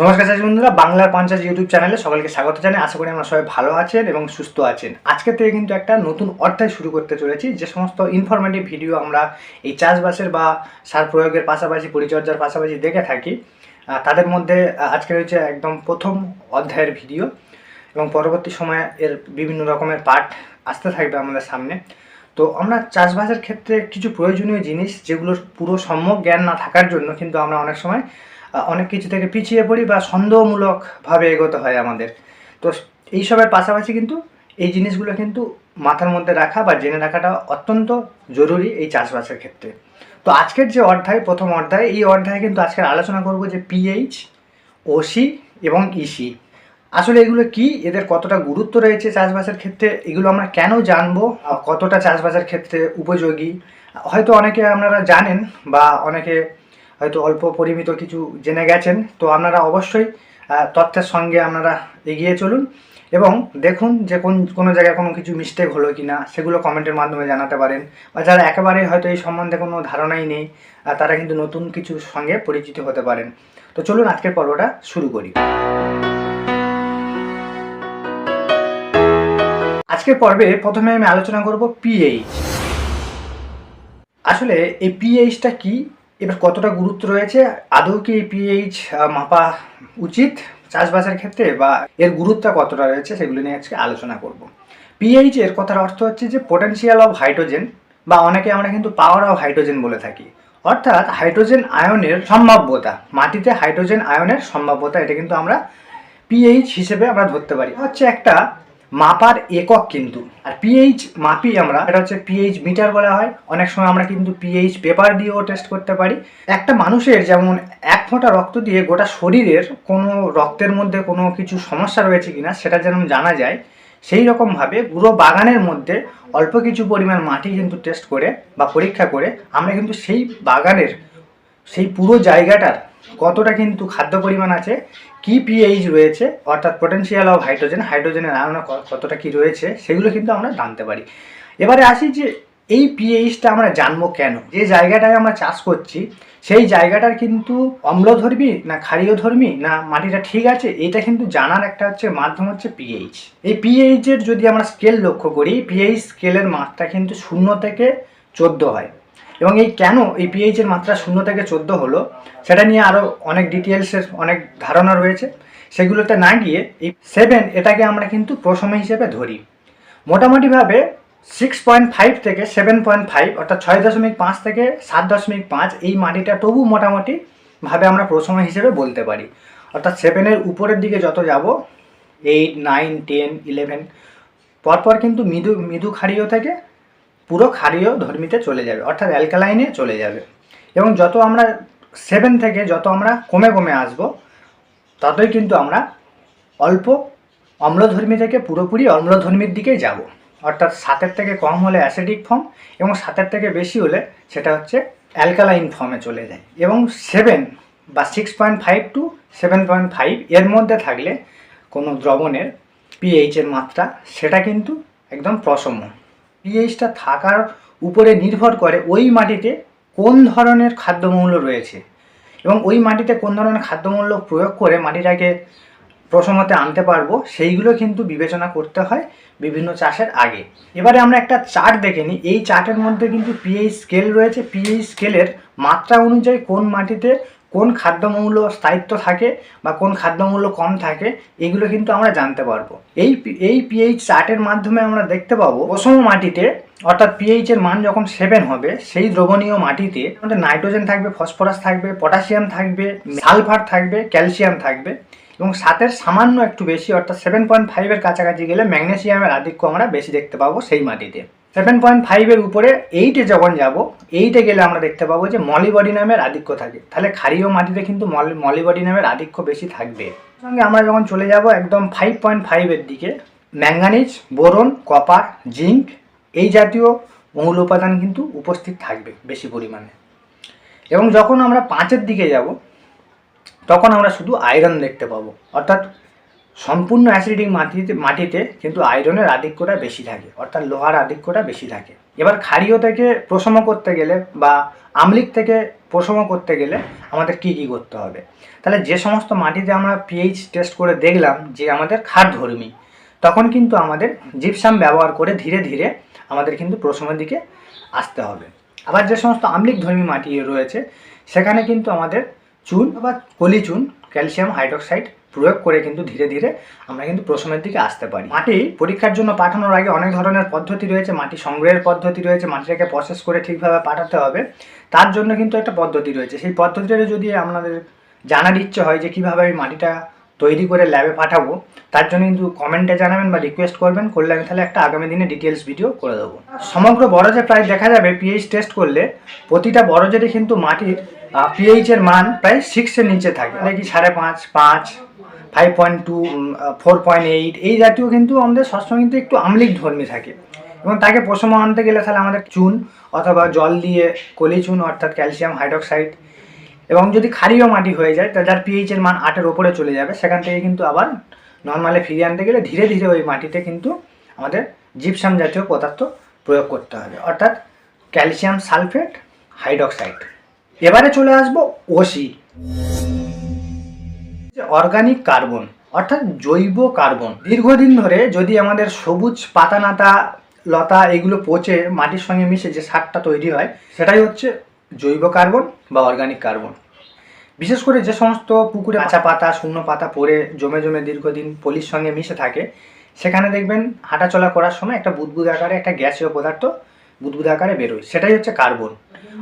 নমস্কার চাষি বন্ধুরা, বাংলার পঞ্চায়েত ইউটিউব চ্যানেলে সকলকে স্বাগত জানাই। আশা করি আমরা সবাই ভালো আছেন এবং সুস্থ আছেন। আজকে থেকে কিন্তু একটা নতুন অধ্যায় শুরু করতে চলেছি। যে সমস্ত ইনফরমেটিভ ভিডিও আমরা এই চাষবাসের বা সার প্রয়োগের পাশাপাশি, পরিচর্যার পাশাপাশি দেখে থাকি। তাদের মধ্যে আজকে রয়েছে একদম প্রথম অধ্যায়ের ভিডিও এবং পরবর্তী সময়ে এর বিভিন্ন রকমের পার্ট আসতে থাকবে আমাদের সামনে। তো আমরা চাষবাসের ক্ষেত্রে কিছু প্রয়োজনীয় জিনিস যেগুলোর পুরো সম্যক জ্ঞান না থাকার জন্য কিন্তু আমরা অনেক সময় অনেক কিছু থেকে পিছিয়ে পড়ি বা সন্দেহমূলকভাবে এগোতে হয় আমাদের। তো এইসবের পাশাপাশি কিন্তু এই জিনিসগুলো কিন্তু মাথার মধ্যে রাখা বা জেনে রাখাটা অত্যন্ত জরুরি এই চাষবাসের ক্ষেত্রে। তো আজকের যে অধ্যায়, প্রথম অধ্যায়, এই অধ্যায়ে কিন্তু আজকের আলোচনা করব যে পিএইচ ওসি এবং ইসি আসলে এগুলো কি? এদের কতটা গুরুত্ব রয়েছে চাষবাসের ক্ষেত্রে? এগুলো আমরা কেন জানব? কতটা চাষবাসের ক্ষেত্রে উপযোগী? হয়তো অনেকে আপনারা জানেন বা অনেকে হয়তো অল্প পরিমিত কিছু জেনে গেছেন, তো আপনারা অবশ্যই তথ্যের সঙ্গে আপনারা এগিয়ে চলুন এবং দেখুন যে কোন, কোনো জায়গায় কোনো কিছু মিস্টেক হলো কি না সেগুলো কমেন্টের মাধ্যমে জানাতে পারেন। বা যারা একেবারে হয়তো এই সম্বন্ধে কোনো ধারণাই নেই তারা কিন্তু নতুন কিছুর সঙ্গে পরিচিত হতে পারেন। তো চলুন আজকের পর্বটা শুরু করি। আজকের পর্বে প্রথমে আমি আলোচনা করব পিএইচ আসলে এই পিএইচটা কি? এবার কতটা গুরুত্ব রয়েছে? আদৌ কি পিএইচ মাপা উচিত চাষবাসের ক্ষেত্রে বা এর গুরুত্ব কতটা রয়েছে সেগুলো নিয়ে আজকে আলোচনা করব। পিএইচ এর কথার অর্থ হচ্ছে যে পোটেনশিয়াল অফ হাইড্রোজেন বা অনেকে আমরা কিন্তু পাওয়ার অফ হাইড্রোজেন বলে থাকি। অর্থাৎ হাইড্রোজেন আয়নের সম্ভাব্যতা, মাটিতে হাইড্রোজেন আয়নের সম্ভাব্যতা এটা কিন্তু আমরা পিএইচ হিসেবে আমরা ধরতে পারি। হচ্ছে একটা মাপার একক কিন্তু। আর পিএইচ মাপি আমরা এটা হচ্ছে পিএইচ মিটার বলা হয়। অনেক সময় আমরা কিন্তু পিএইচ পেপার দিয়েও টেস্ট করতে পারি। একটা মানুষের যেমন এক ফোঁটা রক্ত দিয়ে গোটা শরীরের কোনো রক্তের মধ্যে কোনো কিছু সমস্যা রয়েছে কিনা, সেটা যেন জানা যায়, সেই রকমভাবে পুরো বাগানের মধ্যে অল্প কিছু পরিমাণ মাটি কিন্তু টেস্ট করে বা পরীক্ষা করে, আমরা কিন্তু সেই বাগানের, সেই পুরো জায়গাটার কতটা কিন্তু খাদ্য পরিমাণ আছে, কি পিএইচ রয়েছে, অর্থাৎ পোটেনশিয়াল অফ হাইড্রোজেন হাইড্রোজেনের আয়ন কতটা কি রয়েছে, সেগুলো কিন্তু আমরা জানতে পারি। এবারে আসি যে এই পিএইচটা আমরা জানব কেন? যে জায়গাটায় আমরা চাষ করছি, সেই জায়গাটার কিন্তু অম্লধর্মী না ক্ষারীয়ধর্মী না মাটিটা ঠিক আছে, এটা কিন্তু জানার একটা হচ্ছে মাধ্যম হচ্ছে পিএইচ এই পিএইচের যদি আমরা স্কেল লক্ষ্য করি পিএইচ স্কেলের মাত্রা কিন্তু শূন্য থেকে চোদ্দ হয়। এবং এই কেন এই পিএইচ এর মাত্রা শূন্য থেকে চোদ্দ হলো, সেটা নিয়ে আরও অনেক ডিটেলসের অনেক ধারণা রয়েছে। সেগুলোতে না গিয়ে এই সেভেন এটাকে আমরা কিন্তু প্রশম হিসেবে ধরি। মোটামুটিভাবে সিক্স পয়েন্ট ফাইভ থেকে সেভেন পয়েন্ট ফাইভ অর্থাৎ ছয় দশমিক পাঁচ থেকে সাত দশমিক পাঁচ এই মাটিটা তবু মোটামুটি ভাবে আমরা প্রশম হিসেবে বলতে পারি। অর্থাৎ সেভেনের উপরের দিকে যত যাব এইট নাইন টেন ইলেভেন পরপর কিন্তু মৃদু মৃদু ক্ষারীয় থেকে পুরো ক্ষারীয় ধর্মীতে চলে যাবে, অর্থাৎ অ্যালকালাইনে চলে যাবে। এবং যত আমরা সেভেন থেকে যত আমরা কমে কমে আসব, ততই কিন্তু আমরা অল্প অম্লধর্মী থেকে পুরোপুরি অম্লধর্মীর দিকেই যাব। অর্থাৎ সাতের থেকে কম হলে অ্যাসিডিক ফর্ম এবং সাতের থেকে বেশি হলে সেটা হচ্ছে অ্যালকালাইন ফর্মে চলে যায়। এবং সেভেন বা six point five to seven point five এর মধ্যে থাকলে কোনো দ্রবণের পিএইচের মাত্রা, সেটা কিন্তু একদম প্রসম পিএইচটা থাকার উপরে নির্ভর করে ওই মাটিতে কোন ধরনের খাদ্যমূল্য রয়েছে এবং ওই মাটিতে কোন ধরনের খাদ্যমূল্য প্রয়োগ করে মাটিটাকে প্রসমতে আনতে পারব, সেইগুলো কিন্তু বিবেচনা করতে হয় বিভিন্ন চাষের আগে। এবারে আমরা একটা চার্ট দেখে নিই। এই চার্টের মধ্যে কিন্তু পিএইচ স্কেল রয়েছে। পিএইচ স্কেলের মাত্রা অনুযায়ী কোন মাটিতে কোন খাদ্যমূল্য স্থায়িত্ব থাকে বা কোন খাদ্যমূল্য কম থাকে, এগুলো কিন্তু আমরা জানতে পারব। এই এই পিএইচ চার্টের মাধ্যমে আমরা দেখতে পাবো, প্রথম মাটিতে, অর্থাৎ পিএইচ এর মান যখন সেভেন হবে, সেই দ্রবণীয় মাটিতে আমাদের নাইট্রোজেন থাকবে ফসফরাস থাকবে পটাশিয়াম থাকবে সালফার থাকবে ক্যালসিয়াম থাকবে এবং সাতের সামান্য একটু বেশি, অর্থাৎ সেভেন পয়েন্ট ফাইভের কাছাকাছি গেলে ম্যাগনেসিয়ামের আধিক্য আমরা বেশি দেখতে পাবো সেই মাটিতে। সেভেন পয়েন্ট ফাইভের উপরে এইটে যখন যাব এইটে গেলে আমরা দেখতে পাবো যে মলিবডি নামের আধিক্য থাকে। তাহলে ক্ষারীয় মাটিতে কিন্তু মলিবডি নামের আধিক্য বেশি থাকবে। সঙ্গে আমরা যখন চলে যাব একদম ফাইভ পয়েন্ট ফাইভের দিকে ম্যাঙ্গানিজ বোরন কপার জিঙ্ক এই জাতীয় মৌল উপাদান কিন্তু উপস্থিত থাকবে বেশি পরিমাণে। এবং যখন আমরা পাঁচের দিকে যাব, তখন আমরা শুধু আয়রন দেখতে পাবো। অর্থাৎ সম্পূর্ণ অ্যাসিডিক মাটিতে মাটিতে কিন্তু আয়রনের আধিক্যটা বেশি থাকে, অর্থাৎ লোহার আধিক্যটা বেশি থাকে। এবার ক্ষারীয় থেকে প্রশম করতে গেলে বা আমলিক থেকে প্রশম করতে গেলে আমাদের কি কি করতে হবে? তাহলে যে সমস্ত মাটিতে আমরা পিএইচ টেস্ট করে দেখলাম যে আমাদের খাদ্যধর্মী তখন কিন্তু আমাদের জিপসাম ব্যবহার করে ধীরে ধীরে আমাদের কিন্তু প্রসমের দিকে আসতে হবে। আবার যে সমস্ত আম্লিক ধর্মী মাটি রয়েছে, সেখানে কিন্তু আমাদের চুন বা কলি চুন ক্যালসিয়াম হাইড্রোক্সাইড প্রয়োগ করে কিন্তু ধীরে ধীরে আমরা কিন্তু প্রশমের দিকে আসতে পারি। মাটি পরীক্ষার জন্য পাঠানোর আগে অনেক ধরনের পদ্ধতি রয়েছে, মাটি সংগ্রহের পদ্ধতি রয়েছে, মাটিটাকে প্রসেস করে ঠিকভাবে পাঠাতে হবে। তার জন্য কিন্তু একটা পদ্ধতি রয়েছে। সেই পদ্ধতিটা যদি আপনাদের জানার ইচ্ছে হয় যে কীভাবে আমি মাটিটা তৈরি করে ল্যাবে পাঠাবো, তার জন্য কিন্তু কমেন্টে জানাবেন বা রিকোয়েস্ট করবেন। করলে আমি তাহলে একটা আগামী দিনে ডিটেলস ভিডিও করে দেবো। সমগ্র বরজে প্রায় দেখা যাবে পিএইচ টেস্ট করলে প্রতিটা বরজেরই কিন্তু মাটির পিএইচের মান প্রায় সিক্সের নিচে থাকে। মানে কি সাড়ে পাঁচ পাঁচ five point two four point eight এই জাতীয় কিন্তু আমাদের সবসময় কিন্তু একটু আমলিক ধর্মী থাকে। এবং তাকে পশম আনতে গেলে তাহলে আমাদের চুন অথবা জল দিয়ে কলি চুন, অর্থাৎ ক্যালসিয়াম হাইড্রোক্সাইড এবং যদি ক্ষারীয় মাটি হয়ে যায় তাহলে যার পিএইচের মান আটের ওপরে চলে যাবে, সেখান থেকে কিন্তু আবার নর্মালে ফিরিয়ে আনতে গেলে ধীরে ধীরে ওই মাটিতে কিন্তু আমাদের জিপসাম জাতীয় পদার্থ প্রয়োগ করতে হবে, অর্থাৎ ক্যালসিয়াম সালফেট হাইড্রোক্সাইড এবারে চলে আসব ওসি অর্গানিক কার্বন অর্থাৎ জৈব কার্বন দীর্ঘদিন ধরে যদি আমাদের সবুজ পাতা নাতা লতা এগুলো পচে মাটির সঙ্গে মিশে যে সারটা তৈরি হয়, সেটাই হচ্ছে জৈব কার্বন বা অর্গানিক কার্বন বিশেষ করে যে সমস্ত পুকুরে কাঁচা পাতা শূন্য পাতা পড়ে, জমে জমে দীর্ঘদিন পলির সঙ্গে মিশে থাকে, সেখানে দেখবেন হাঁটাচলা করার সময় একটা বুদবুদ আকারে একটা গ্যাসীয় পদার্থ বুদবুদ আকারে বেরোয়, সেটাই হচ্ছে কার্বন।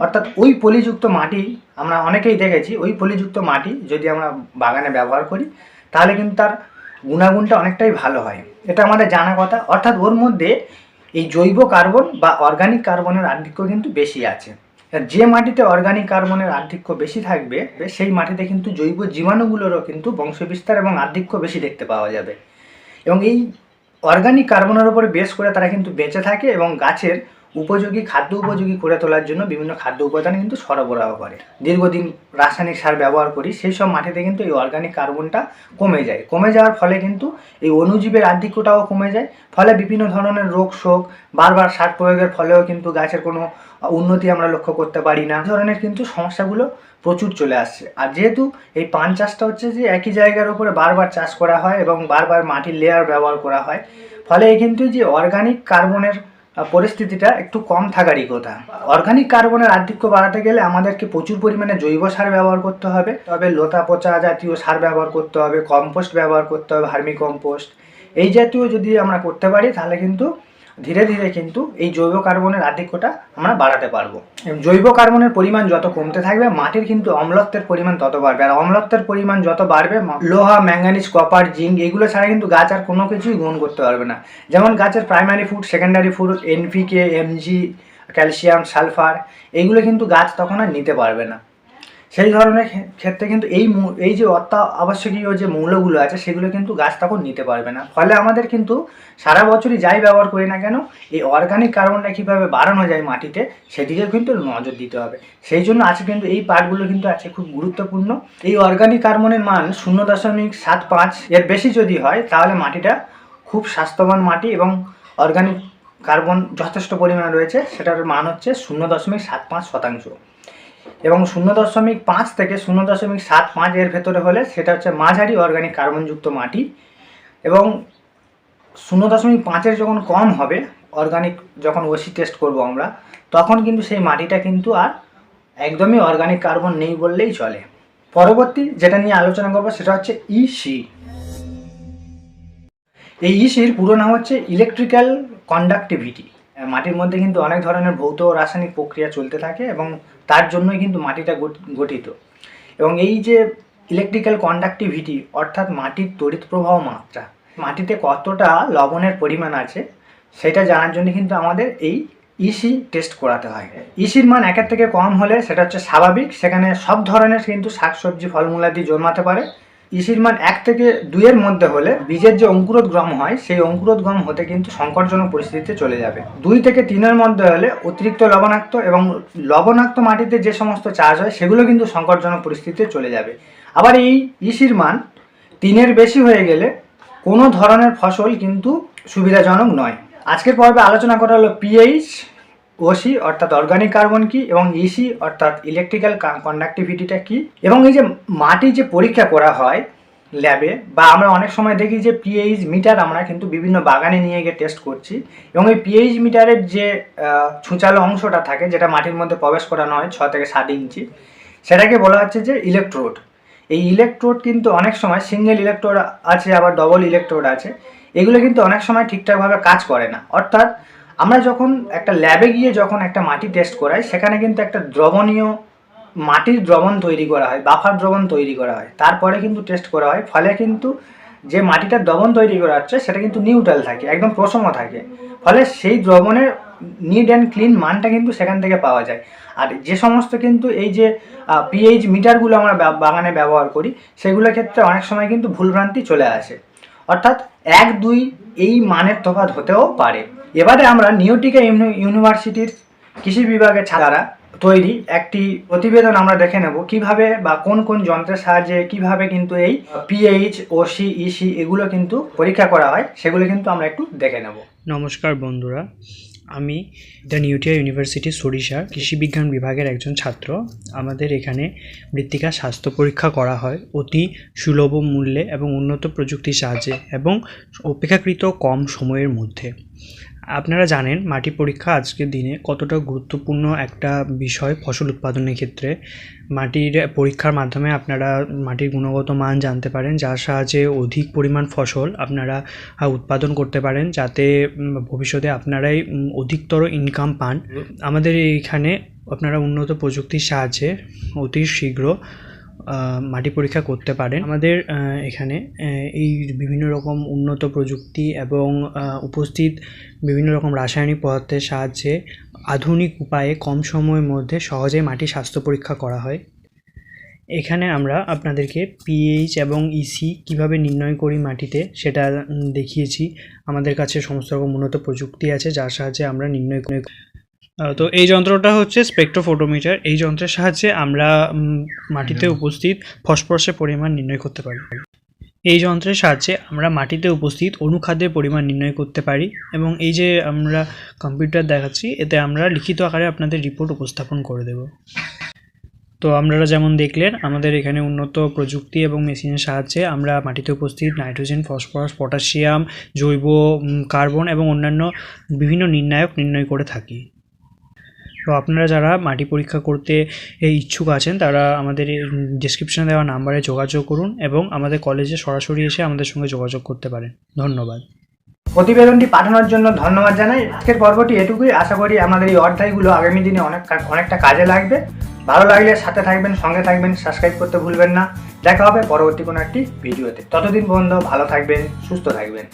অর্থাৎ ওই পলিযুক্ত মাটি, আমরা অনেকেই দেখেছি, ওই পলিযুক্ত মাটি যদি আমরা বাগানে ব্যবহার করি, তাহলে কিন্তু তার গুণাগুণটা অনেকটাই ভালো হয়। এটা আমাদের জানা কথা। অর্থাৎ ওর মধ্যে এই জৈব কার্বন বা অর্গানিক কার্বনের আধিক্য কিন্তু বেশি আছে। যে মাটিতে অর্গানিক কার্বনের আধিক্য বেশি থাকবে, সেই মাটিতে কিন্তু জৈব জীবাণুগুলোরও কিন্তু বংশবিস্তার এবং আধিক্য বেশি দেখতে পাওয়া যাবে। এবং এই অর্গানিক কার্বনের উপরে বেশ করে তারা কিন্তু বেঁচে থাকে এবং গাছের উপযোগী, খাদ্য উপযোগী করে তোলার জন্য বিভিন্ন খাদ্য উপাদান কিন্তু সরবরাহ করে। দীর্ঘদিন রাসায়নিক সার ব্যবহার করি, সেই সব মাটিতে কিন্তু এই অর্গানিক কার্বনটা কমে যায়। কমে যাওয়ার ফলে কিন্তু এই অণুজীবের আধিক্যটাও কমে যায়। ফলে বিভিন্ন ধরনের রোগ শোক, বারবার সার প্রয়োগের ফলেও কিন্তু গাছের কোনো উন্নতি আমরা লক্ষ্য করতে পারি না। ধরনের কিন্তু সমস্যাগুলো প্রচুর চলে আসছে। আর যেহেতু এই পান চাষটা হচ্ছে যে একই জায়গার উপরে বারবার চাষ করা হয় এবং বারবার মাটির লেয়ার ব্যবহার করা হয়, ফলে এই কিন্তু যে অর্গানিক কার্বনের পরিস্থিতিটা একটু কম থাকারই কথা। অর্গানিক কার্বনের আধিক্য বাড়াতে গেলে আমাদেরকে প্রচুর পরিমাণে জৈব সার ব্যবহার করতে হবে। তবে লতা পচা জাতীয় সার ব্যবহার করতে হবে কম্পোস্ট ব্যবহার করতে হবে ভার্মি কম্পোস্ট এই জাতীয় যদি আমরা করতে পারি, তাহলে কিন্তু ধীরে ধীরে কিন্তু এই জৈব কার্বনের আধিক্যটা আমরা বাড়াতে পারব। জৈব কার্বনের পরিমাণ যত কমতে থাকবে, মাটির কিন্তু অম্লত্বের পরিমাণ তত বাড়বে। আর অম্লত্বের পরিমাণ যত বাড়বে লোহা, ম্যাঙ্গানিজ, কপার, জিঙ্ক, এগুলো ছাড়া কিন্তু গাছ আর কোনো কিছুই গ্রহণ করতে পারবে না। যেমন গাছের primary food secondary food NPK MG calcium sulphur এগুলো কিন্তু গাছ তখন আর নিতে পারবে না। সেই ধরনের ক্ষেত্রে কিন্তু এই এই যে অত্যা আবশ্যকীয় যে মৌলগুলো আছে সেগুলো কিন্তু গাছ তখন নিতে পারবে না। ফলে আমাদের কিন্তু সারা বছরই যাই ব্যবহার করি না কেন, এই অর্গানিক কার্বনটা কীভাবে বাড়ানো যায় মাটিতে সেদিকে কিন্তু নজর দিতে হবে। সেই জন্য আছে কিন্তু এই পার্টগুলো কিন্তু আছে খুব গুরুত্বপূর্ণ। এই অর্গানিক কার্বনের মান শূন্য দশমিক সাত পাঁচ এর বেশি যদি হয়, তাহলে মাটিটা খুব স্বাস্থ্যবান মাটি এবং অর্গানিক কার্বন যথেষ্ট পরিমাণে রয়েছে। সেটার মান হচ্ছে শূন্য দশমিক সাত পাঁচ শতাংশ। এবং শূন্য দশমিক পাঁচ থেকে শূন্য দশমিক সাত পাঁচ এর ভেতরে হলে সেটা হচ্ছে মাঝারি অর্গানিক কার্বনযুক্ত মাটি। এবং শূন্য দশমিক পাঁচের যখন কম হবে অর্গানিক যখন ওসি টেস্ট করব আমরা, তখন কিন্তু সেই মাটিটা কিন্তু আর একদমই অর্গানিক কার্বন নেই বললেই চলে। পরবর্তী যেটা নিয়ে আলোচনা করব সেটা হচ্ছে ইসি এই ইসির পুরো নাম হচ্ছে ইলেকট্রিক্যাল কন্ডাক্টিভিটি মাটির মধ্যে কিন্তু অনেক ধরনের ভৌত ও রাসায়নিক প্রক্রিয়া চলতে থাকে এবং তার জন্যই কিন্তু মাটিটা গঠিত। এবং এই যে ইলেকট্রিক্যাল কন্ডাক্টিভিটি অর্থাৎ মাটির তড়িৎ প্রবাহ মাত্রা, মাটিতে কতটা লবণের পরিমাণ আছে, সেটা জানার জন্য কিন্তু আমাদের এই ইসি টেস্ট করাতে হয়। ইসির মান একের থেকে কম হলে সেটা হচ্ছে স্বাভাবিক, সেখানে সব ধরনের কিন্তু শাকসবজি ফলমূলাদি জন্মাতে পারে। ইসির মান এক থেকে দুইয়ের মধ্যে হলে বীজের যে অঙ্কুরোদ্গম হয়, সেই অঙ্কুরোদ্গম হতে কিন্তু সংকটজনক পরিস্থিতিতে চলে যাবে। দুই থেকে তিনের মধ্যে হলে অতিরিক্ত লবণাক্ত এবং লবণাক্ত মাটিতে যে সমস্ত চাষ হয়, সেগুলো কিন্তু সংকটজনক পরিস্থিতিতে চলে যাবে। আবার এই ইসির মান তিনের বেশি হয়ে গেলে কোনো ধরনের ফসল কিন্তু সুবিধাজনক নয়। আজকের পর্বে আলোচনা করা হলো পিএইচ ওসি অর্থাৎ অর্গানিক কার্বন কি এবং ইসি অর্থাৎ ইলেকট্রিক্যাল কন্ডাক্টিভিটিটা কি? এবং এই যে মাটি যে পরীক্ষা করা হয় ল্যাবে বা আমরা অনেক সময় দেখি যে পিএইচ মিটার আমরা কিন্তু বিভিন্ন বাগানে নিয়ে গিয়ে টেস্ট করছি। এবং এই পিএইচ মিটারের যে ছুঁচালো অংশটা থাকে, যেটা মাটির মধ্যে প্রবেশ করানো হয় ছ থেকে সাত ইঞ্চি, সেটাকে বলা হচ্ছে যে ইলেকট্রোড এই ইলেকট্রোড কিন্তু অনেক সময় সিঙ্গেল ইলেকট্রোড আছে, আবার ডবল ইলেকট্রোড আছে। এগুলো কিন্তু অনেক সময় ঠিকঠাকভাবে কাজ করে না। অর্থাৎ আমরা যখন একটা ল্যাবে গিয়ে যখন একটা মাটি টেস্ট করাই, সেখানে কিন্তু একটা দ্রবণীয় মাটির দ্রবণ তৈরি করা হয়, বাফার দ্রবণ তৈরি করা হয়। তারপরে কিন্তু টেস্ট করা হয়। ফলে কিন্তু যে মাটিটার দ্রবণ তৈরি করা হচ্ছে, সেটা কিন্তু নিউট্রাল থাকে, একদম প্রসম থাকে। ফলে সেই দ্রবণের নিট অ্যান্ড ক্লিন মানটা কিন্তু সেখান থেকে পাওয়া যায়। আর যে সমস্ত কিন্তু এই যে পিএইচ মিটারগুলো আমরা বাগানে ব্যবহার করি সেগুলোর ক্ষেত্রে অনেক সময় কিন্তু ভুলভ্রান্তি চলে আসে। অর্থাৎ এক দুই এই মানের তফাৎ হতেও পারে। এবারে আমরা নিউটিকা ইউনি- ইউনিভার্সিটির কৃষি বিভাগের ছাড়া তৈরি একটি প্রতিবেদন আমরা দেখে নেব। কীভাবে বা কোন কোন যন্ত্রের সাহায্যে কীভাবে কিন্তু এই পিএইচ ওসি ইসি এগুলো কিন্তু পরীক্ষা করা হয়, সেগুলো কিন্তু আমরা একটু দেখে নেব। নমস্কার বন্ধুরা, আমি দ্য নিউটিয়া ইউনিভার্সিটি সরিষার কৃষিবিজ্ঞান বিভাগের একজন ছাত্র। আমাদের এখানে মৃত্তিকা স্বাস্থ্য পরীক্ষা করা হয় অতি সুলভ মূল্যে এবং উন্নত প্রযুক্তির সাহায্যে এবং অপেক্ষাকৃত কম সময়ের মধ্যে। আপনারা জানেন মাটি পরীক্ষা আজকের দিনে কতটা গুরুত্বপূর্ণ একটা বিষয় ফসল উৎপাদনের ক্ষেত্রে। মাটির পরীক্ষার মাধ্যমে আপনারা মাটির গুণগত মান জানতে পারেন, যার সাহায্যে অধিক পরিমাণ ফসল আপনারা উৎপাদন করতে পারেন, যাতে ভবিষ্যতে আপনারাই অধিকতর ইনকাম পান। আমাদের এইখানে আপনারা উন্নত প্রযুক্তির সাহায্যে অতি শীঘ্র মাটি পরীক্ষা করতে পারেন। আমাদের এখানে এই বিভিন্ন রকম উন্নত প্রযুক্তি এবং উপস্থিত বিভিন্ন রকম রাসায়নিক পদার্থের সাহায্যে আধুনিক উপায়ে কম সময়ের মধ্যে সহজে মাটি স্বাস্থ্য পরীক্ষা করা হয়। এখানে আমরা আপনাদেরকে পিএইচ এবং ইসি কীভাবে নির্ণয় করি মাটিতে সেটা দেখিয়েছি। আমাদের কাছে সমস্ত রকম উন্নত প্রযুক্তি আছে যার সাহায্যে আমরা নির্ণয় তো এই যন্ত্রটা হচ্ছে স্পেকট্রোফোটোমিটার এই যন্ত্রের সাহায্যে আমরা মাটিতে উপস্থিত ফসফরসের পরিমাণ নির্ণয় করতে পারি। এই যন্ত্রের সাহায্যে আমরা মাটিতে উপস্থিত অনুখাদ্যের পরিমাণ নির্ণয় করতে পারি এবং এই যে আমরা কম্পিউটার দেখাচ্ছি এতে আমরা লিখিত আকারে আপনাদের রিপোর্ট উপস্থাপন করে দেব। তো আপনারা যেমন দেখলেন আমাদের এখানে উন্নত প্রযুক্তি এবং মেশিনের সাহায্যে আমরা মাটিতে উপস্থিত নাইট্রোজেন ফসফরাস পটাশিয়াম জৈব কার্বন এবং অন্যান্য বিভিন্ন নির্ণায়ক নির্ণয় করে থাকি। তো আপনারা যারা মাটি পরীক্ষা করতে ইচ্ছুক আছেন, তারা আমাদের ডিসক্রিপশনে দেওয়া নাম্বারে যোগাযোগ করুন এবং আমাদের কলেজে সরাসরি এসে আমাদের সঙ্গে যোগাযোগ করতে পারেন। ধন্যবাদ। প্রতিবেদনটি পাঠানোর জন্য ধন্যবাদ জানাই। আজকের পর্বটি এটুকুই। আশা করি আমাদের এই অধ্যায়গুলো আগামী দিনে অনেক অনেকটা কাজে লাগবে। ভালো লাগলে সাথে থাকবেন, সঙ্গে থাকবেন সাবস্ক্রাইব করতে ভুলবেন না। দেখা হবে পরবর্তী কোনো একটি ভিডিওতে। ততদিন পর্যন্ত ভালো থাকবেন, সুস্থ থাকবেন।